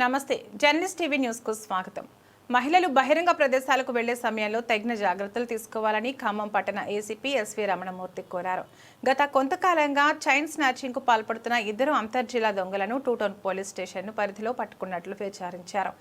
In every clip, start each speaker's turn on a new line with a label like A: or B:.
A: నమస్తే. Journalist TV న్యూస్కు స్వాగతం. మహిళలు బహిరంగ ప్రదేశాలకు వెళ్ళే సమయంలో తగిన జాగ్రత్తలు తీసుకోవాలని ఖమ్మం పట్టణ ఏసీపీ ఎస్వి రమణమూర్తి కోరారు. గత కొంతకాలంగా చైన్ స్నాచింగ్కు పాల్పడుతున్న ఇద్దరు అంతర్జిల్లా దొంగలను టూ టౌన్ పోలీస్ స్టేషన్ పరిధిలో పట్టుకున్నట్లు విచారించారు.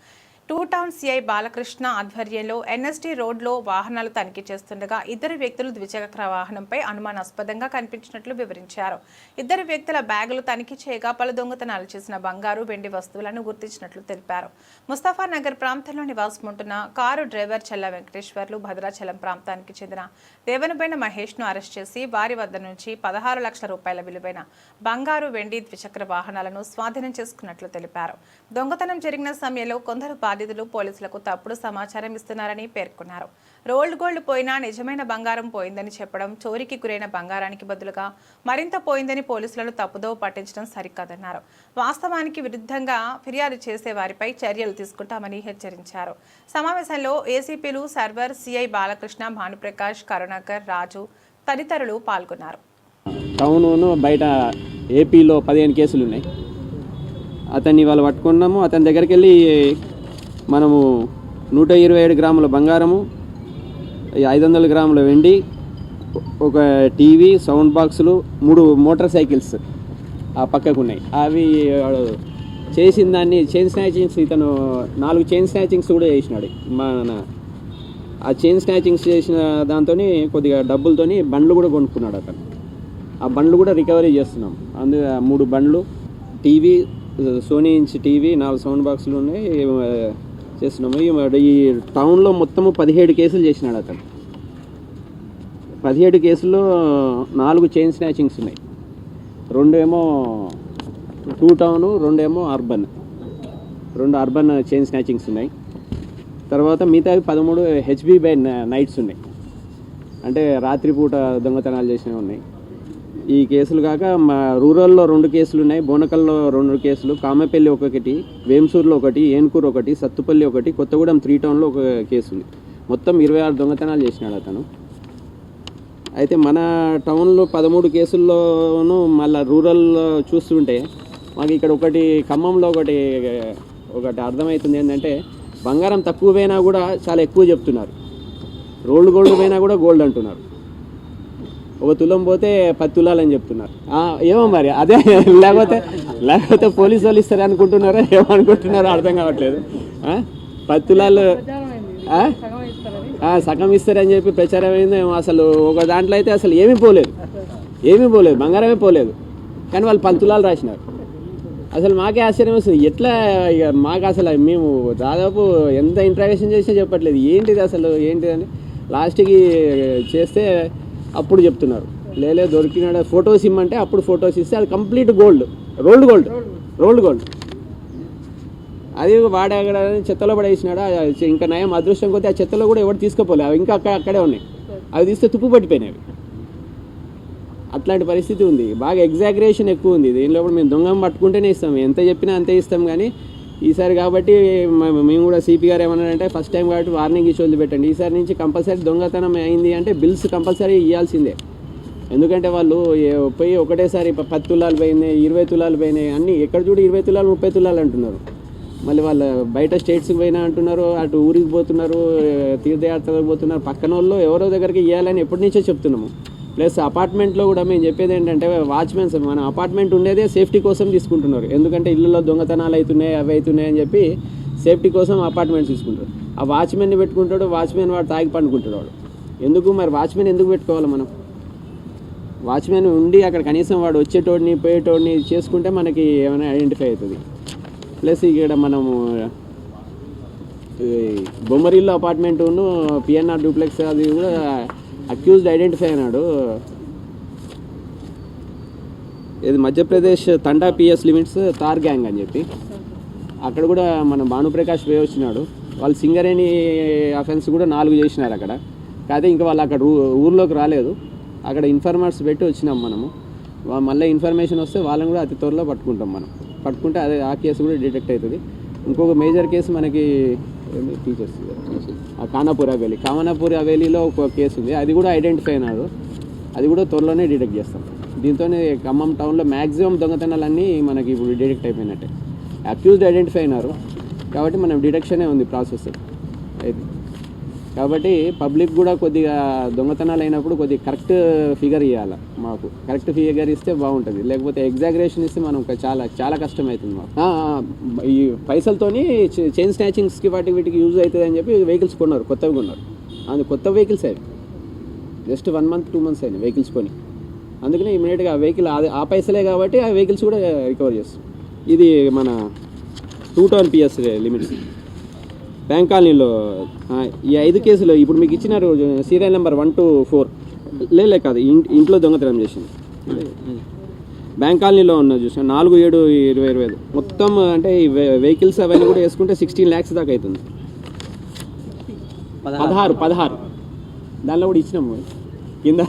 A: టూ టౌన్ సిఐ బాలకృష్ణ ఆధ్వర్యంలో ఎన్ఎస్టీ రోడ్లో వాహనాలు తనిఖీ చేస్తుండగా ఇద్దరు వ్యక్తులు ద్విచక్ర వాహనంపై అనుమానాస్పదంగా కనిపించినట్లు వివరించారు. ఇద్దరు వ్యక్తుల బ్యాగులు తనిఖీ చేయగా పలు దొంగతనాలు చేసిన బంగారు వెండి వస్తువులను గుర్తించినట్లు తెలిపారు. ముస్తాఫా నగర్ ప్రాంతంలో నివాసం ఉంటున్న కారు డ్రైవర్ చల్ల వెంకటేశ్వర్లు భద్రాచలం ప్రాంతానికి చెందిన దేవనబైన మహేష్ను అరెస్ట్ చేసి వారి వద్ద నుంచి పదహారు లక్షల రూపాయల విలువైన బంగారు వెండి ద్విచక్ర వాహనాలను స్వాధీనం చేసుకున్నట్లు తెలిపారు. దొంగతనం జరిగిన సమయంలో కొందరు బాధితులు పోలీసులకు తప్పుడు సమాచారం ఇస్తున్నారని పేర్కొన్నారు. రోల్డ్ గోల్డ్ పోయినా నిజమైన బంగారం పోయిందని చెప్పడం చోరీకి గురైన బంగారానికి బదులుగా మరింత పోయిందని పోలీసులను తప్పుదో పట్టించడం సరికాదన్నారు. వాస్తవానికి విరుద్ధంగా ఫిర్యాదు చేసే వారిపై చర్యలు తీసుకుంటామని హెచ్చరించారు. సమావేశంలో ఏసీపీలు సర్వర్ సిఐ బాలకృష్ణ భానుప్రకాష్ కరుణాకర్ రాజు తదితరులు పాల్గొన్నారు.
B: టౌను బయట ఏపీలో పదిహేను కేసులు ఉన్నాయి అతన్ని వాళ్ళు పట్టుకున్నాము అతని దగ్గరికి వెళ్ళి మనము నూట ఇరవై ఏడు గ్రాముల బంగారము ఐదు వందల గ్రాముల వెండి ఒక టీవీ సౌండ్ బాక్సులు మూడు మోటార్ సైకిల్స్ ఆ పక్కకు ఉన్నాయి అవి చేసిన దాన్ని చైన్ స్నాచింగ్స్ ఇతను నాలుగు చైన్ స్నాచింగ్స్ కూడా చేసినాడు. మన ఆ చైన్ స్నాచింగ్స్ చేసిన దాంతో కొద్దిగా డబ్బులతోని బండ్లు కూడా కొనుక్కున్నాడు అతను. ఆ బండ్లు కూడా రికవరీ చేస్తున్నాం. అందు ఆ మూడు బండ్లు టీవీ సోనీ ఇంచ్ టీవీ నాలుగు సౌండ్ బాక్సులు ఉన్నాయి చేస్తున్నాము. ఈ టౌన్లో మొత్తము పదిహేడు కేసులు చేసినాడు అతను. పదిహేడు కేసుల్లో నాలుగు చైన్ స్నాచింగ్స్ ఉన్నాయి. రెండేమో టూ టౌను రెండేమో అర్బన్. రెండు అర్బన్ చైన్ స్నాచింగ్స్ ఉన్నాయి. తర్వాత మిగతావి పదమూడు హెచ్బి బై నైట్స్ ఉన్నాయి. అంటే రాత్రిపూట దొంగతనాలు చేసినవి ఉన్నాయి. ఈ కేసులు కాక మా రూరల్లో రెండు కేసులు ఉన్నాయి బోనకల్లో రెండు కేసులు కామపల్లి ఒకటి వేంసూర్లో ఒకటి ఏన్కూరు ఒకటి సత్తుపల్లి ఒకటి కొత్తగూడెం త్రీ టౌన్లో ఒక కేసు ఉంది మొత్తం ఇరవై ఆరు దొంగతనాలు చేసినాడు అతను. అయితే మన టౌన్లో పదమూడు కేసుల్లోనూ మళ్ళీ రూరల్ చూస్తుంటే మాకు ఇక్కడ ఒకటి ఖమ్మంలో ఒకటి ఒకటి అర్థమవుతుంది ఏంటంటే బంగారం తక్కువ పోయినా కూడా చాలా ఎక్కువ చెప్తున్నారు. రోల్డ్ గోల్డ్ పోయినా కూడా గోల్డ్ అంటున్నారు. ఒక తులం పోతే పది తులాలని చెప్తున్నారు. ఏమో మరి అదే లేకపోతే లేకపోతే పోలీసు వాళ్ళు ఇస్తారు అనుకుంటున్నారో ఏమనుకుంటున్నారో అర్థం కావట్లేదు. పది తులాలు సగం ఇస్తారని చెప్పి ప్రచారం అయింది ఏమో అసలు ఒక దాంట్లో అయితే అసలు ఏమీ పోలేదు. ఏమీ పోలేదు బంగారమే పోలేదు. కానీ వాళ్ళు పది తులాలు రాసినారు. అసలు మాకే ఆశ్చర్యం వస్తుంది. ఎట్లా ఇక మాకు అసలు మేము దాదాపు ఎంత ఇంట్రాగేషన్ చేసినా చెప్పట్లేదు. ఏంటిది అసలు ఏంటిదని లాస్ట్కి చేస్తే అప్పుడు చెప్తున్నారు. లేలే దొరికినాడు ఫొటోస్ ఇమ్మంటే అప్పుడు ఫొటోస్ ఇస్తే అది complete gold. Rolled gold. Rolled gold. అది వాడేగడ చెత్తలో పడేసినాడు? ఇంకా నయం అదృష్టం కొద్దీ ఆ చెత్తలో కూడా ఎవరు తీసుకోపోలే. అవి ఇంకా అక్కడ అక్కడే ఉన్నాయి. అవి తీస్తే తుప్పు పట్టిపోయినవి అవి. అట్లాంటి పరిస్థితి ఉంది. బాగా ఎగ్జాగరేషన్ ఎక్కువ ఉంది. దీనిలో కూడా మేము దొంగం పట్టుకుంటేనే ఇస్తాం. ఎంత చెప్పినా అంతే ఇస్తాం కానీ ఈసారి కాబట్టి మేము కూడా సిపి గారు ఏమన్నారంటే ఫస్ట్ టైం కాబట్టి వార్నింగ్ ఇచ్చి వదిలిపెట్టండి. ఈసారి నుంచి కంపల్సరీ దొంగతనం అయింది అంటే బిల్స్ కంపల్సరీ ఇవ్వాల్సిందే ఎందుకంటే వాళ్ళు పోయి ఒకటేసారి పది తులాలు పోయినాయి ఇరవై తులాలు పోయినాయి అన్ని ఎక్కడ చూడు ఇరవై తులాలు ముప్పై తులాలు అంటున్నారు. మళ్ళీ వాళ్ళ బయట స్టేట్స్కి పోయినా అంటున్నారు అటు ఊరికి పోతున్నారు తీర్థయాత్రలకు పోతున్నారు పక్కన వాళ్ళు ఎవరో దగ్గరికి ఇవ్వాలని ఎప్పటి నుంచో చెప్తున్నాము. ప్లస్ అపార్ట్మెంట్లో కూడా మేము చెప్పేది ఏంటంటే వాచ్మెన్స్ మన అపార్ట్మెంట్ ఉండేదే సేఫ్టీ కోసం తీసుకుంటున్నారు. ఎందుకంటే ఇళ్ళలో దొంగతనాలు అవుతున్నాయి అవి అవుతున్నాయి అని చెప్పి సేఫ్టీ కోసం అపార్ట్మెంట్స్ తీసుకుంటారు ఆ వాచ్మెన్ని పెట్టుకుంటాడు వాచ్మెన్ వాడు తాగి పండుకుంటాడు వాడు. ఎందుకు? మరి వాచ్మెన్ ఎందుకు పెట్టుకోవాలి మనం? వాచ్మెన్ ఉండి అక్కడ కనీసం వాడు వచ్చేటోడిని పోయేటోడిని చేసుకుంటే మనకి ఏమైనా ఐడెంటిఫై అవుతుంది. ప్లస్ ఇక్కడ మనము బొమ్మరిల్లో బొమ్మరిల్లు అపార్ట్మెంటును పిఎన్ఆర్ డూప్లెక్స్ అది కూడా అక్యూజ్డ్ ఐడెంటిఫై అయినాడు. ఇది Madhya Pradesh Tanda PS limits Thar gang అని చెప్పి. అక్కడ కూడా మన భానుప్రకాష్ వే వచ్చినాడు. వాళ్ళు సింగరేణి అఫెన్స్ కూడా నాలుగు చేసినారు అక్కడ. కాకపోతే ఇంకా వాళ్ళు అక్కడ ఊ- ఊర్లోకి రాలేదు. అక్కడ ఇన్ఫర్మర్స్ పెట్టి వచ్చినాం మనము. మళ్ళీ ఇన్ఫర్మేషన్ వస్తే వాళ్ళని కూడా అతి త్వరలో పట్టుకుంటాం మనం. పట్టుకుంటే అదే ఆ కేసు కూడా డిటెక్ట్ అవుతుంది. ఇంకొక మేజర్ కేసు మనకి టీచర్స్ ఆ ఖానాపూర్ హవేలీ. ఖానాపూర్ హవేలీలో ఒక కేసు ఉంది. అది కూడా ఐడెంటిఫై అయినారు. అది కూడా త్వరలోనే డిటెక్ట్ చేస్తాం. దీంతోనే ఖమ్మం టౌన్లో మ్యాక్సిమం దొంగతనాలన్నీ మనకి ఇప్పుడు డిటెక్ట్ అయిపోయినట్టే. అక్యూజ్డ్ ఐడెంటిఫై అయినారు. కాబట్టి మనం డిటెక్షనే ఉంది ప్రాసెస్ అయితే కాబట్టి పబ్లిక్ కూడా కొద్దిగా దొంగతనాలు అయినప్పుడు కొద్దిగా కరెక్ట్ ఫిగర్ ఇవ్వాలి మాకు. కరెక్ట్ ఫిగర్ ఇస్తే బాగుంటుంది. లేకపోతే ఎగ్జాగరేషన్ ఇస్తే మనం చాలా చాలా కష్టం అవుతుంది మాకు ఈ పైసలతోని చైన్ స్నాచింగ్స్కి వాటికి వీటికి యూజ్ అవుతుంది అని చెప్పి వెహికల్స్ కొన్నారు కొత్తవి కొన్నారు. అందు కొత్త వెహికల్స్ అవి. Just one month two months అయినాయి వెహికల్స్ కొని. అందుకని ఇమీడియట్గా ఆ వెహికల్ అది ఆ పైసలే కాబట్టి ఆ వెహికల్స్ కూడా రికవర్ చేస్తాం ఇది మన two town PS limits bank కాలనీలో ఈ ఐదు కేసులు ఇప్పుడు మీకు ఇచ్చిన serial number one two four. లే కాదు ఇంట్లో దొంగతనం చేసింది. బ్యాంక్ కాలనీలో ఉన్న చూసిన నాలుగు ఏడు ఇరవై ఇరవై ఐదు. మొత్తం అంటే వెహికల్స్ అవన్నీ కూడా వేసుకుంటే సిక్స్టీన్ ల్యాక్స్ దాకా అవుతుంది పదహారు పదహారు. దానిలో కూడా ఇచ్చినాము. కింద.